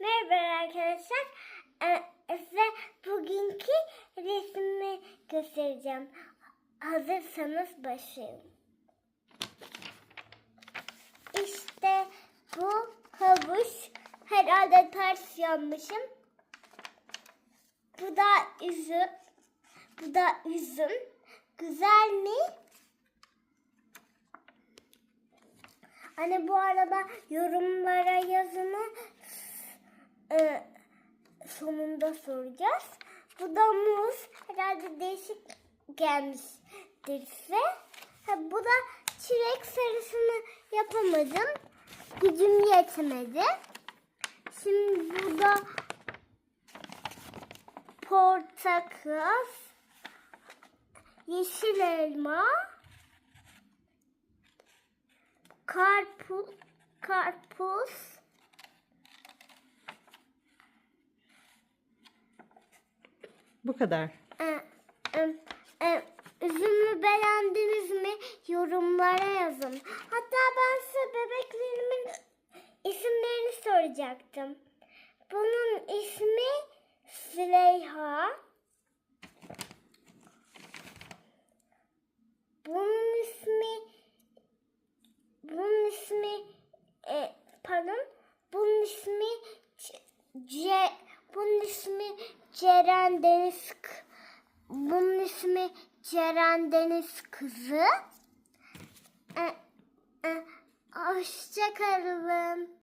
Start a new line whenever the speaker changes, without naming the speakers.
merhaba arkadaşlar. Ee, size bugünkü resmi göstereceğim. Hazırsanız başlayalım. İşte bu havuç. Herhalde ters yanmışım. Bu da üzüm. Bu da üzüm. Güzel mi? Hani bu arada yorumlara yazını e, sonunda soracağız. Bu da muz. Herhalde değişik gelmiştir size. Ha, bu da çilek sarısını yapamadım. Gücüm yetmedi. Şimdi bu da portakal, yeşil elma, karpuz, karpuz,
Bu kadar.
e, e, e, üzümü beğendiniz mi? Yorumlara yazın. Hatta ben size bebeklerimin isimlerini soracaktım. Bunun ismi Süleyha. Bunun ismi bunun ismi e, pardon bunun ismi C bunun ismi Ceren Deniz bunun ismi Ceren Deniz kızı. E, e, hoşça kalın.